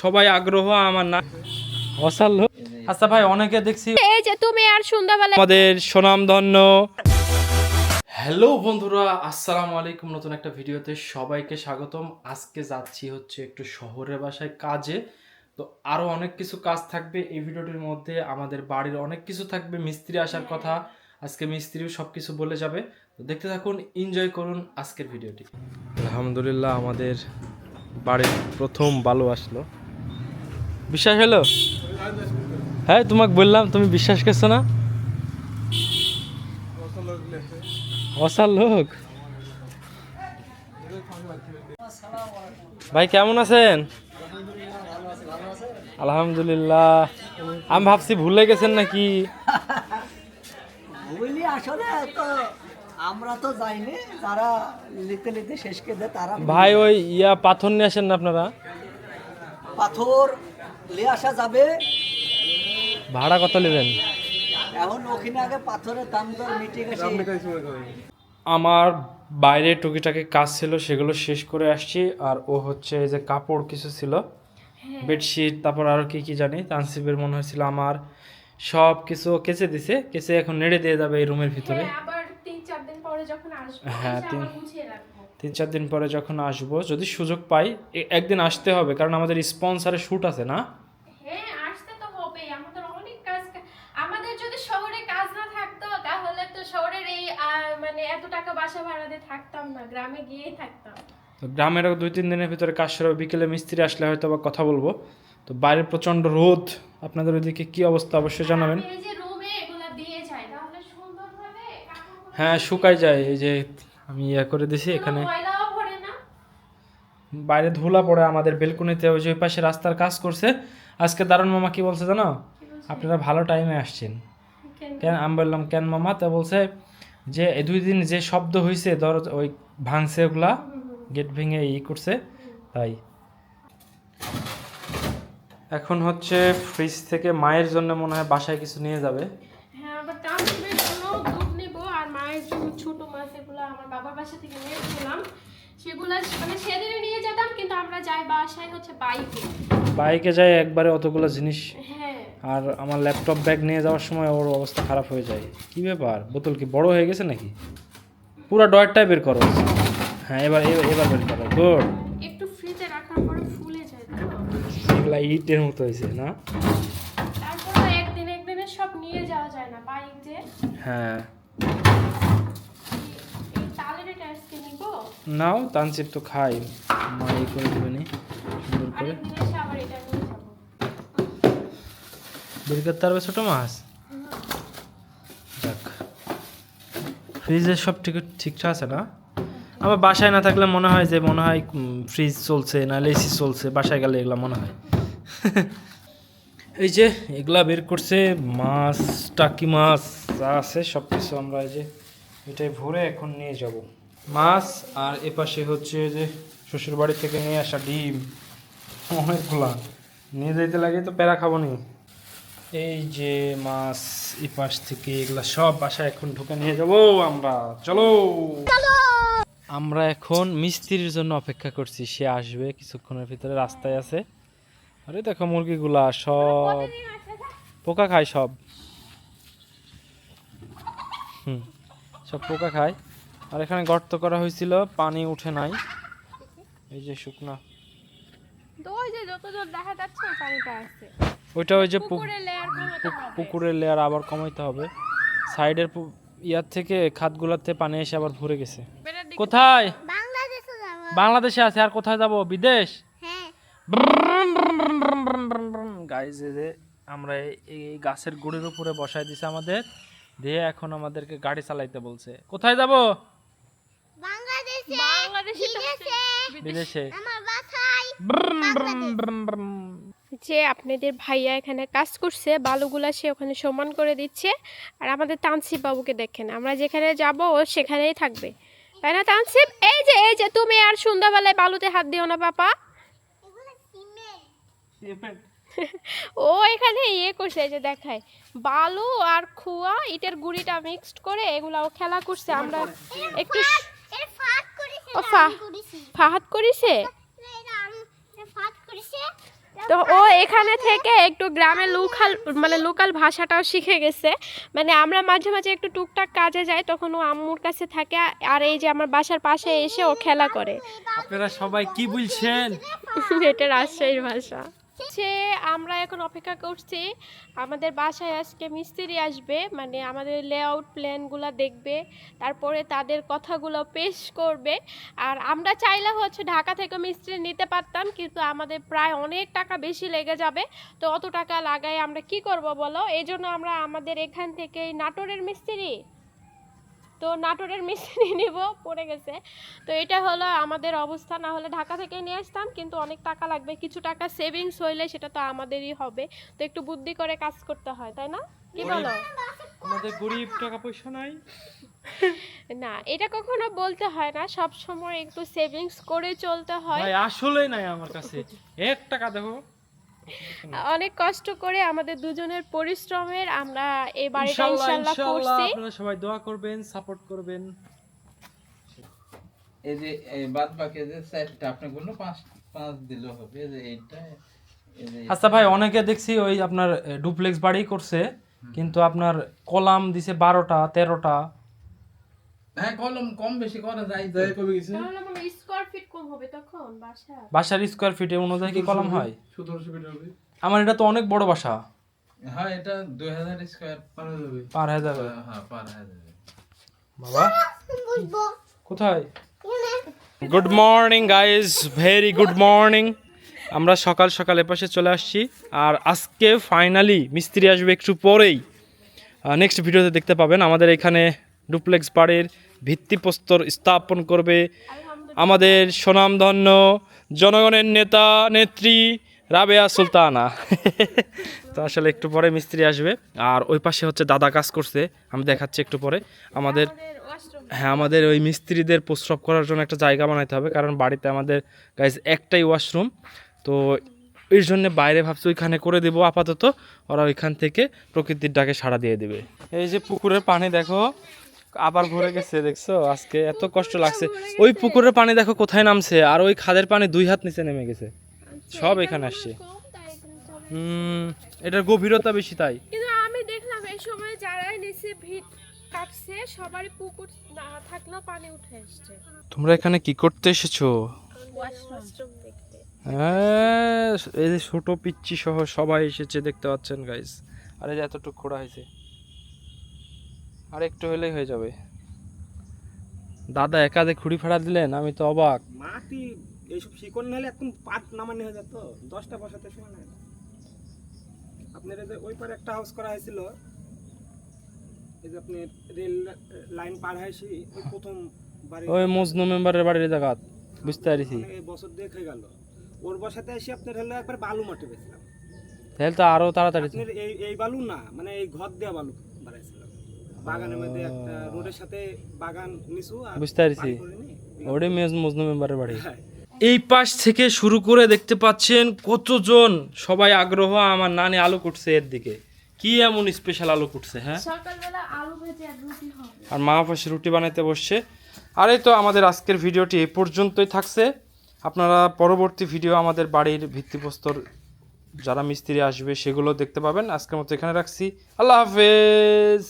সবাই আগ্রহ আমার না অসাল্য আচ্ছা ভাই অনেকে দেখছি এই যে তুমি আর সন্ধ্যাবেলা আমাদের সুনামধন্য। হ্যালো বন্ধুরা আসসালামু আলাইকুম। নতুন একটা ভিডিওতে সবাইকে স্বাগতম। আজকে যাচ্ছি হচ্ছে একটু শহরের বাসায় কাজে। তো আরও অনেক কিছু কাজ থাকবে। এই ভিডিওটির মধ্যে আমাদের বাড়ির অনেক কিছু থাকবে। মিস্ত্রি আসার কথা। আজকে মিস্ত্রিও সব কিছু বলে যাবে। তো দেখতে থাকুন এনজয় করুন আজকের ভিডিওটি। আলহামদুলিল্লাহ আমাদের বাড়ির প্রথম বালু আসলো। বিশ্বাস হলো? হ্যাঁ তোমাকে বললাম তুমি বিশ্বাস করছ না? অসার লোক। ভাই কেমন আছেন? আলহামদুলিল্লাহ। আমি ভাবছি ভুলে গেছেন নাকি? আসলে তো আমরা তো যাইনি যারা লিখতে লিখতে শেষ করে দেয় তারা ভাই ওই ইয়া পাথর নিয়ে আসেন না আপনারা? পাথর নিয়ে আসা যাবে। ভাড়া কত নেবেন? এখন ওখানে আগে পাথরের দাম দর মিটে গেছে। আমার বাইরে টুকিটাকি কাজ ছিল সেগুলো শেষ করে আসছি আর ও হচ্ছে এই যে কাপড় কিছু ছিল বেডশিট তারপর আরও কি কি জানি তানসিবের মনে হয়েছিল আমার সব কিছু কেচে দিছে কেচে এখন নেড়ে দিয়ে যাবে এই রুমের ভিতরে আবার তিন চার দিন পরে যখন আসব হ্যাঁ, তিন- তিন চার দিন পরে যখন আসব যদি সুযোগ পাই একদিন আসতে হবে কারণ আমাদের স্পন্সারের শ্যুট আছে না? হ্যাঁ আসতে তো হবেই আমাদের অনেক কাজ আমাদের যদি শহরে কাজ না থাকতো তাহলে তো শহরের এই মানে এত টাকা বাসা ভাড়া দিয়ে থাকতাম না গ্রামে গিয়েই থাকতাম। তো গ্রামেরও দুই তিন দিনের ভিতরে কাজ সেরে বিকেলে মিস্ত্রি আসলে হয়তো বা কথা বলব। তো বাইরে প্রচণ্ড রোদ আপনাদের ওইদিকে কি অবস্থা অবশ্যই জানাবেন। এই যে রুমে এগুলা দিয়ে যায় তাহলে সুন্দরভাবে কাপড়গুলো হ্যাঁ শুকাই যায়। এই যে আমি ইয়া করে দিছি এখানে। বাইরে ধুলা পড়ে আমাদের বেলকুনিতে ওই যে ওই পাশে রাস্তার কাজ করছে। আজকে দারুণ মামা কি বলছে জানো? আপনারা ভালো টাইমে আসছেন। কেন- কেন? আমি বললাম কেন মামা? তা বলছে যে এই দুই দিন যে শব্দ হয়েছে ধর ওই ভাঙছে ওগুলা গেট ভেঙে ই করছে তাই। এখন হচ্ছে ফ্রিজ থেকে মায়ের জন্য মনে হয় বাসায় কিছু নিয়ে যাবে হ্যাঁ আবার তামসিলের জন্য দুধ নেব আর মায়ের জন্য ছোট মাছ এগুলো আমার বাবার বাসা থেকে নিয়ে এসেছিলাম সেগুলো মানে সেদিনে নিয়ে যেতাম কিন্তু আমরা যাই বাসায় হচ্ছে বাইকে। বাইকে যায় একবারে অতগুলো জিনিস। হ্যাঁ। আর আমার ল্যাপটপ ব্যাগ নিয়ে যাওয়ার সময় ওর অবস্থা খারাপ হয়ে যায়। কি ব্যাপার? বোতল কি বড় হয়ে গেছে নাকি? পুরো ডয়ারটাই বের করো হ্যাঁ এবার এবার- বের করো গুড। একটু ফ্রিজে রাখার পরে ফুলে যায়। এগুলা ইটের মতো হয়েছে না? তারপরে একদিন একদিনে সব নিয়ে যাওয়া যায় না বাইক যে হ্যাঁ এই তালের এটা আজকে নিব নাও তানসিপ তো খাই মা এই করে দেবেনি সুন্দর করে। বের করতে পারবে ছোটো মাছ? যাক। ফ্রিজের সব ঠিক ঠিকঠাক আছে না? আমার বাসায় না থাকলে মনে হয় যে মনে হয় ফ্রিজ চলছে না এসি চলছে বাসায় গেলে এগুলো মনে হয়। এই যে এগুলা বের করছে মাছ টাকি মাছ যা আছে সব কিছু আমরা এই যে এটাই ভরে এখন নিয়ে যাব। মাছ আর এপাশে হচ্ছে যে শ্বশুর বাড়ি থেকে নিয়ে আসা ডিম অনেকগুলা। নিয়ে যেতে লাগে তো প্যারা খাব নি। এই যে মাছ এই পাশ থেকে এগুলা সব বাসায় এখন ঢুকে নিয়ে যাব আমরা। চলো। আমরা এখন মিস্ত্রির জন্য অপেক্ষা করছি। সে আসবে কিছুক্ষণের ভিতরে রাস্তায় আছে। আরে দেখো মুরগিগুলা সব। পোকা খায় সব। হুম সব পোকা খায়। আর এখানে গর্ত করা হয়েছিল পানি উঠে নাই। এই যে শুকনা। তো ওই যে যতদূর দেখা যাচ্ছে ওই পানিটা আছে। ওইটা ওই যে পুকুরের লেয়ার আবার কমাইতে হবে। সাইডের ইয়ার থেকে খাতগুলাতে পানি এসে আবার ভরে গেছে। কোথায়? বাংলাদেশে আছে আর কোথায় যাব? বিদেশ? হ্যাঁ। গাইজ যে আমরা এই- এই গাছের গুড়ির উপরে বসাই দিছে আমাদের। দিয়ে এখন আমাদেরকে গাড়ি চালাইতে বলছে। কোথায় যাব? বিদেশে। যে আপনাদের ভাইয়া এখানে কাজ করছে বালুগুলা সে ওখানে সমান করে দিচ্ছে। আর আমাদের তানসিব বাবুকে দেখেন আমরা যেখানে যাব ও সেখানেই থাকবে। তাই না তানসিব? এই যে এই যে তুমি আর সন্ধ্যাবেলায় বালুতে হাত দিও না পাপা। ও এখানে ইয়ে করছে এই যে দেখায়। বালু আর খুয়া ইটের গুড়িটা মিক্সড করে এগুলা ও খেলা করছে আমরা একটু ও ফাহাত করিছে। তো ও এখানে থেকে একটু গ্রামের লোকাল মানে লোকাল ভাষাটাও শিখে গেছে। মানে আমরা মাঝে মাঝে একটু টুকটাক কাজে যাই তখন ও আম্মুর কাছে থাকে আর এই যে আমার বাসার পাশে এসে ও খেলা করে। আপনারা সবাই কি বলছেন? এটা রাজশাহীর ভাষা। সে আমরা এখন অপেক্ষা করছি। আমাদের বাসায় আজকে মিস্ত্রি আসবে মানে আমাদের লেআউট প্ল্যানগুলো দেখবে, তারপরে তাদের কথাগুলো পেশ করবে। আর আমরা চাইলে হচ্ছে ঢাকা থেকে মিস্ত্রি নিতে পারতাম, কিন্তু আমাদের প্রায় অনেক টাকা বেশি লেগে যাবে। তো অত টাকা লাগাই আমরা কি করব বলো? এই জন্য আমরা আমাদের এখান থেকে নাটোরের মিস্ত্রি। তো নাটোরের মিস্ত্রি নিব পড়ে গেছে। তো এটা হলো আমাদের অবস্থা না হলে ঢাকা থেকে নিয়ে আসতাম কিন্তু অনেক টাকা লাগবে। কিছু টাকা সেভিংস হইলে সেটা তো আমাদেরই হবে। তো একটু বুদ্ধি করে কাজ করতে হয় তাই না? কি বলো? আমাদের গরিব টাকা পয়সা নাই। না এটা কখনো বলতে হয় না। সব সময় একটু সেভিংস করে চলতে হয়। ভাই আসলেই নাই আমার কাছে। এক টাকা দেখো। অনেক কষ্ট করে আমাদের দুজনের পরিশ্রমের আমরা এই বাড়িটা ইনশাআল্লাহ ইনশাআল্লাহ করছি আপনারা সবাই দোয়া করবেন সাপোর্ট করবেন। এই যে এই বাদ বাকি যে চারটা আপনি বলল পাঁচ পাঁচ দিলেও হবে এই যে এইটা আচ্ছা ভাই অনেকে দেখছি ওই আপনার ডুপ্লেক্স বাড়ি করছে কিন্তু আপনার কলাম দিছে বারোটা তেরোটা। হ্যাঁ কলম কম বেশি করা যায় যায় কবে গেছে। তাহলে মনে স্কোয়ার ফিট কম হবে তখন বাসা। বাসার স্কোয়ার ফিটে অনুযায়ী কি কলাম হয়? সতেরোশো ফিট হবে। আমার এটা তো অনেক বড় বাসা। হ্যাঁ এটা দুই হাজার স্কোয়ার পার যাবে। পার হাজার হ্যাঁ পার হাজার বাবা। কোথায়? Good morning guys very good morning আমরা সকাল সকাল এপাশে চলে আসছি। আর আজকে ফাইনালি মিস্ত্রি আসবে একটু পরেই। নেক্সট ভিডিওতে দেখতে পাবেন। আমাদের এখানে ডুপ্লেক্স বাড়ির ভিত্তিপ্রস্তর স্থাপন করবে আমাদের সুনামধন্য জনগণের নেতা নেত্রী রাবেয়া সুলতানা। তো আসলে একটু পরে মিস্ত্রি আসবে। আর ওই পাশে হচ্ছে দাদা কাজ করছে। আমি দেখাচ্ছি একটু পরে। আমাদের হ্যাঁ আমাদের ওই মিস্ত্রিদের প্রস্রাব করার জন্য একটা জায়গা বানাইতে হবে। কারণ বাড়িতে আমাদের গাইজ একটাই ওয়াশরুম তো এর জন্য বাইরে ভাবছি ওইখানে করে দেবো আপাতত। ওরা ওইখান থেকে প্রকৃতির ডাকে সাড়া দিয়ে দেবে। এই যে পুকুরের পানি দেখো। আবার ভরে গেছে দেখছ? আজকে এত কষ্ট লাগছে। ওই পুকুরের পানি দেখো কোথায় নামছে আর ওই খাদের পানি দুই হাত নিচে নেমে গেছে। সব এখানে আসছে। হুম এটার গভীরতা বেশি তাই। কিন্তু আমি দেখলাম এই সময় যারাই নিচে ভিড় কাটছে সবারই পুকুর না থাকলেও পানি উঠে এসছে তোমরা এখানে কি করতে এসেছ? হ্যাঁ এই যে ছোট পিচ্ছি সহ সবাই এসেছে দেখতে পাচ্ছেন গাইস আরে যে এতটুকু খোড়া হয়েছে। আর একটু হলেই হয়ে যাবে। দাদা একাদে খুঁড়ি ফাড়া দিলেন আমি তো অবাক। মাটি এইসব শিকড় নিলে একদম পাট নামানি হয়ে যেত। দশটা বসাতে সময় না। আপনার এই যে ওই পারে একটা হাউস করা হয়েছিল এই যে আপনি রেল লাইন পার হয়েছি ওই প্রথম বাড়ি ওই মজনু মেম্বারের বাড়ির জায়গা বুঝতে পারিছি মানে এই বছর দেখে গেল। ওর বসাতে এসে আপনার হলো একবার বালু মাটি বেছিলাম তাহলে তো আরও তাড়াতাড়ি এই এই বালু না মানে এই ঘর দেওয়া বালু বানাইছিলাম বাগানের মধ্যে একটা রোডের সাথে বাগান নিচু আর বুঝতে পারছি। মেজ মজনু মেম্বারের বাড়ি। হ্যাঁ। এই পাশ থেকে শুরু করে দেখতে পাচ্ছেন কতজন সবাই আগ্রহ আমার নানি আলু কুটছে এর দিকে। কি এমন স্পেশাল আলু কুটছে হ্যাঁ? সকালবেলা আলু ভেজে আর রুটি হবে। আর মা পাশে রুটি বানাইতে বসছে। আর এই তো আমাদের আজকের ভিডিওটি এই পর্যন্তই থাকছে। আপনারা পরবর্তী ভিডিও আমাদের বাড়ির ভিত্তিপ্রস্তর যারা মিস্ত্রি আসবে সেগুলো দেখতে পাবেন। আজকের মতো এখানে রাখছি। আল্লাহ হাফেজ।